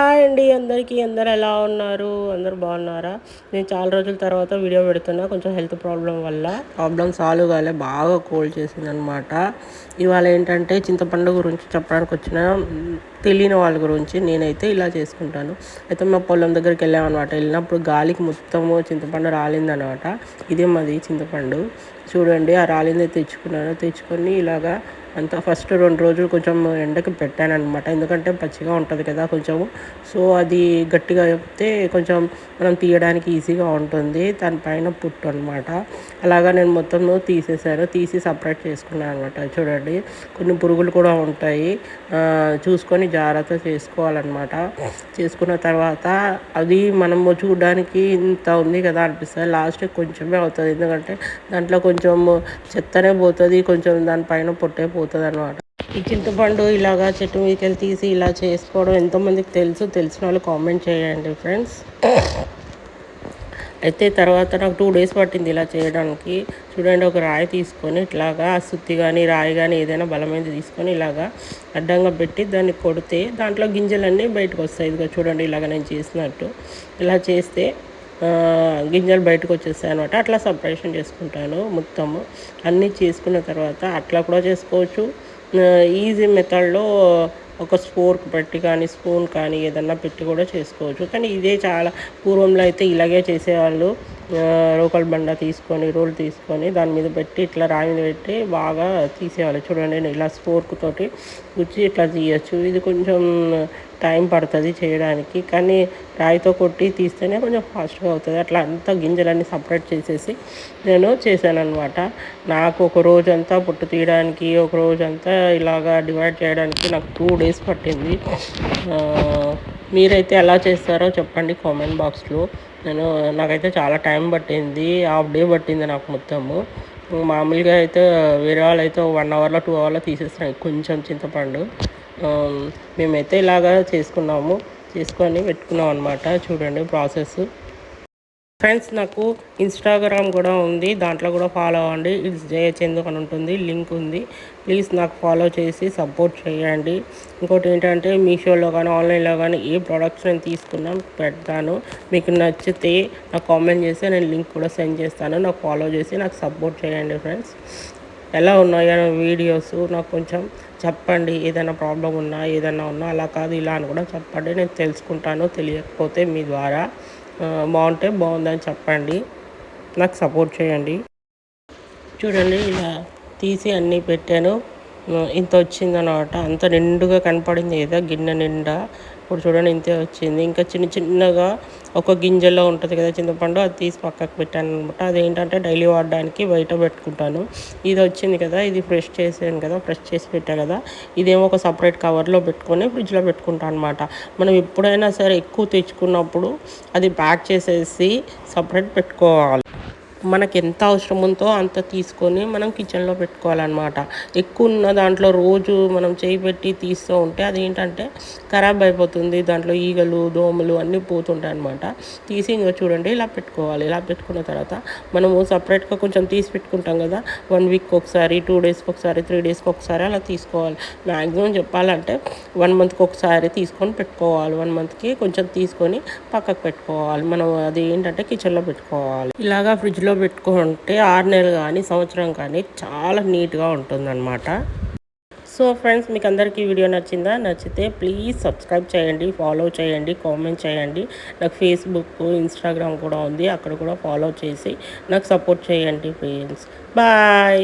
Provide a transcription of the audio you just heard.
Hi అండి అందరికీ. అందరు ఎలా ఉన్నారు? అందరు బాగున్నారా? నేను చాలా రోజుల తర్వాత వీడియో పెడుతున్నా కొంచెం హెల్త్ ప్రాబ్లం వల్ల. ప్రాబ్లం సాల్వ్ కాలే బాగా కోల్డ్ చేసింది అనమాట ఇవాళ ఏంటంటే చింతపండు గురించి చెప్పడానికి వచ్చిన తెలియని వాళ్ళ గురించి నేనైతే ఇలా చేసుకుంటాను. అయితే మా పొలం దగ్గరికి వెళ్ళామన్నమాట వెళ్ళినప్పుడు గాలికి మొత్తము చింతపండు రాలిందనమాట. ఇదే మాది చింతపండు. చూడండి ఆ రాలిందే తెచ్చుకున్నాను. తెచ్చుకొని ఇలాగా అంతా ఫస్ట్ రెండు రోజులు కొంచెం ఎండకి పెట్టాను అనమాట ఎందుకంటే పచ్చిగా ఉంటుంది కదా కొంచెము. సో అది గట్టిగా చెప్తే కొంచెం మనం తీయడానికి ఈజీగా ఉంటుంది. దానిపైన పుట్టు అనమాట అలాగా నేను మొత్తం తీసేసాను తీసి సపరేట్ చేసుకున్నాను అనమాట చూడండి కొన్ని పురుగులు కూడా ఉంటాయి. చూసుకొని జాగ్రత్త చేసుకోవాలన్నమాట. చేసుకున్న తర్వాత అది మనము చూడడానికి ఇంత ఉంది కదా అనిపిస్తుంది. లాస్ట్ కొంచెమే అవుతుంది. ఎందుకంటే దాంట్లో కొంచెం చెత్తనే పోతుంది. కొంచెం దానిపైన పొట్టే పోతుంది అనమాట ఈ చింతపండు ఇలాగా చెట్టు మీదకెళ్ళి తీసి ఇలా చేసుకోవడం ఎంతోమందికి తెలుసు. తెలిసిన వాళ్ళు కామెంట్ చేయండి ఫ్రెండ్స్. అయితే తర్వాత నాకు టూ డేస్ పట్టింది ఇలా చేయడానికి. చూడండి ఒక రాయి తీసుకొని ఇట్లాగా సుత్తి కానీ రాయి కానీ ఏదైనా బలమైనది తీసుకొని ఇలాగా అడ్డంగా పెట్టి దాన్ని కొడితే దాంట్లో గింజలన్నీ బయటకు వస్తాయి ఇదిగో చూడండి ఇలాగ నేను చేసినట్టు. ఇలా చేస్తే గింజలు బయటకు వచ్చేస్తాయి అనమాట అట్లా సపరేషన్ చేసుకుంటాను మొత్తము. అన్నీ చేసుకున్న తర్వాత అట్లా కూడా చేసుకోవచ్చు. ఈజీ మెథడ్లో ఒక స్పోర్క్ పెట్టి కానీ స్పూన్ కానీ ఏదన్నా పెట్టి కూడా చేసుకోవచ్చు. కానీ ఇదే చాలా పూర్వంలో అయితే ఇలాగే చేసేవాళ్ళు. రోకల్ బండ తీసుకొని రోల్ తీసుకొని దాని మీద పెట్టి ఇట్లా రాయి పెట్టి బాగా తీసేవాళ్ళు చూడండి ఇలా స్పోర్క్ తోటి గుచ్చి ఇట్లా తీయచ్చు. ఇది కొంచెం టైం పడుతుంది చేయడానికి. కానీ రాయితో కొట్టి తీస్తేనే కొంచెం ఫాస్ట్గా అవుతుంది. అట్లా అంతా గింజలన్నీ సపరేట్ చేసేసి నేను చేశాను అనమాట నాకు ఒక రోజంతా పొట్టు తీయడానికి ఒక రోజంతా ఇలాగా డివైడ్ చేయడానికి నాకు టూ డేస్ పట్టింది. మీరైతే ఎలా చేస్తారో చెప్పండి కామెంట్ బాక్స్లో. నేను నాకైతే చాలా టైం పట్టింది హాఫ్ డే పట్టింది నాకు మొత్తము. మామూలుగా అయితే వేరే వాళ్ళు అయితే వన్ అవర్లో టూ అవర్లో తీసేస్తాను కొంచెం చింతపండు. మేమైతే ఇలాగా చేసుకున్నాము. చేసుకొని పెట్టుకున్నాం అనమాట చూడండి ప్రాసెస్. ఫ్రెండ్స్ నాకు ఇన్స్టాగ్రామ్ కూడా ఉంది. దాంట్లో కూడా ఫాలో అవ్వండి. ఇట్స్ జయచందు అని ఉంటుంది. లింక్ ఉంది. ప్లీజ్ నాకు ఫాలో చేసి సపోర్ట్ చేయండి. ఇంకోటి ఏంటంటే మీషోలో కానీ ఆన్లైన్లో కానీ ఏ ప్రోడక్ట్స్ నేను తీసుకున్నా పెడతాను. మీకు నచ్చితే నాకు కామెంట్ చేసి నేను లింక్ కూడా సెండ్ చేస్తాను. నాకు ఫాలో చేసి నాకు సపోర్ట్ చేయండి ఫ్రెండ్స్ ఎలా ఉన్నాయో వీడియోస్ నాకు కొంచెం చెప్పండి. ఏదైనా ప్రాబ్లం ఉన్నా ఏదైనా ఉన్నా అలా కాదు ఇలా అని కూడా చెప్పండి. నేను తెలుసుకుంటాను తెలియకపోతే మీ ద్వారా. బాగుంటే బాగుందని చెప్పండి. నాకు సపోర్ట్ చేయండి. చూడండి ఇలా తీసి అన్నీ పెట్టాను. ఇంత వచ్చిందనమాట. అంత నిండుగా కనపడింది కదా గిన్నె నిండా. ఇప్పుడు చూడండి ఇంతే వచ్చింది. ఇంకా చిన్న చిన్నగా ఒక గింజలో ఉంటుంది కదా చింతపండు అది తీసి పక్కకు పెట్టాను అనమాట. అదేంటంటే డైలీ వాడడానికి బయట పెట్టుకుంటాను. ఇది వచ్చింది కదా ఇది ఫ్రెష్ చేసాను కదా ఫ్రెష్ చేసి పెట్టా కదా. ఇదేమో ఒక సపరేట్ కవర్లో పెట్టుకొని ఫ్రిడ్జ్లో పెట్టుకుంటాను అనమాట. మనం ఎప్పుడైనా సరే ఎక్కువ తెచ్చుకున్నప్పుడు అది ప్యాక్ చేసేసి సపరేట్ పెట్టుకోవాలి. మనకి ఎంత అవసరం ఉందో అంత తీసుకొని మనం కిచెన్లో పెట్టుకోవాలన్నమాట. ఎక్కువ ఉన్న దాంట్లో రోజు మనం చేయి పెట్టి తీస్తూ ఉంటే అది ఏంటంటే ఖరాబ్ అయిపోతుంది. దాంట్లో ఈగలు దోమలు అన్నీ పోతుంటాయి అనమాట తీసి ఇంకా చూడండి ఇలా పెట్టుకోవాలి. ఇలా పెట్టుకున్న తర్వాత మనము సపరేట్గా కొంచెం తీసి పెట్టుకుంటాం కదా. వన్ వీక్ ఒకసారి టూ డేస్కి ఒకసారి త్రీ డేస్కి ఒకసారి అలా తీసుకోవాలి. మ్యాక్సిమం చెప్పాలంటే వన్ మంత్కి ఒకసారి తీసుకొని పెట్టుకోవాలి. వన్ మంత్కి కొంచెం తీసుకొని పక్కకు పెట్టుకోవాలి. మనం అది ఏంటంటే కిచెన్లో పెట్టుకోవాలి. ఇలాగా ఫ్రిడ్జ్లో ఫ్రిడ్జ్లో పెట్టుకుంటే ఆరు నెలలు కానీ సంవత్సరం కానీ చాలా నీట్గా ఉంటుందన్నమాట. సో ఫ్రెండ్స్ మీకు అందరికీ వీడియో నచ్చిందా? నచ్చితే ప్లీజ్ సబ్స్క్రైబ్ చేయండి ఫాలో చేయండి కామెంట్ చేయండి. నాకు ఫేస్బుక్ ఇన్స్టాగ్రామ్ కూడా ఉంది అక్కడ కూడా ఫాలో చేసి నాకు సపోర్ట్ చేయండి ఫ్రెండ్స్. బాయ్!